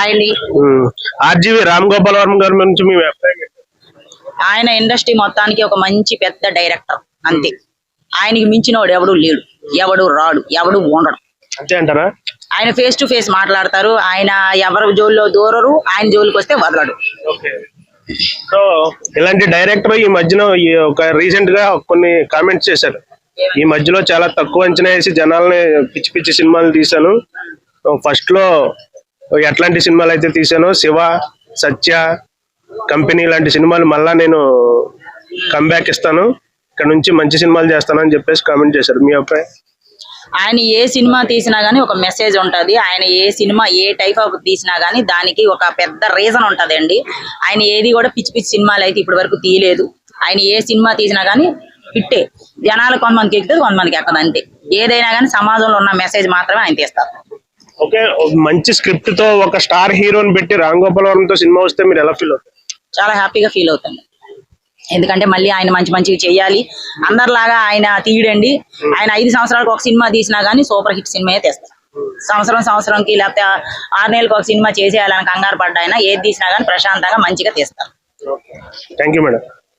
ఆయన ఆర్జీవి రామ్ గోపాల్ వర్మ గారి నుంచి మీ అభిప్రాయం? ఆయన ఇండస్ట్రీ మొత్తానికి ఒక మంచి పెద్ద డైరెక్టర్ అంతే. ఆయనకి మించినోడు ఎవడు లేడు ఎవడు రాడు ఎవడు ఉండడు. అంతే అంటారా? ఆయన ఫేస్ టు ఫేస్ మాట్లాడతారు ఆయన ఎవరి జోల్లో దూరరు ఆయన జోలికి వస్తే వదలడు. సో ఇలాంటి డైరెక్టర్ ఈ మధ్యన ఒక రీసెంట్గా కొన్ని కామెంట్స్ చేశారు. ఈ మధ్యలో చాలా తక్కువ అంచనా వేసి జనాల్ని పిచ్చి పిచ్చి సినిమాలు తీశాను ఫస్ట్లో ఎట్లాంటి సినిమాలు అయితే తీసానో శివ సత్య కంపెనీ లాంటి సినిమాలు మళ్ళా నేను కంబ్యాక్ ఇస్తాను. ఇక్కడ నుంచి మంచి సినిమాలు చేస్తాను అని చెప్పేసి కామెంట్ చేశారు. మీ అభిప్రాయం? ఆయన ఏ సినిమా తీసినా గానీ ఒక మెసేజ్ ఉంటది. ఆయన ఏ సినిమా ఏ టైప్ ఆఫ్ తీసినా గానీ దానికి ఒక పెద్ద రీజన్ ఉంటది ఆయన ఏది కూడా పిచ్చి పిచ్చి సినిమాలు అయితే ఇప్పటి వరకు తీయలేదు. ఆయన ఏ సినిమా తీసినా గానీ హిట్టే. జనాలు కొంతమందికి ఎక్కుతుంది కొంతమందికి ఎక్కదు అంతే. ఏదైనా గానీ సమాజంలో ఉన్న మెసేజ్ మాత్రమే ఆయన తీస్తారు. ఓకే మంచి స్క్రిప్ట్తో ఒక స్టార్ హీరోని పెట్టి రామ్ గోపాల్ వర్మతో సినిమా వస్తే మీరు ఎలా ఫీల్ అవుతారు? చాలా హ్యాపీగా ఫీల్ అవుతాను. ఎందుకంటే మళ్ళీ ఆయన మంచి మంచివి చేయాలి. అందరిలాగా ఆయన తీయడండి. ఆయన ఐదు సంవత్సరాలకు ఒక సినిమా తీసినా గానీ సూపర్ హిట్ సినిమాయే తెస్తారు. సంవత్సరం సంవత్సరంకి లేకపోతే ఆరు నెలలకు ఒక సినిమా చేసేయాలని కంగారు పడ్డా ఆయన ఏది తీసినా గానీ ప్రశాంతంగా మంచిగా తీస్తారు. Thank you madam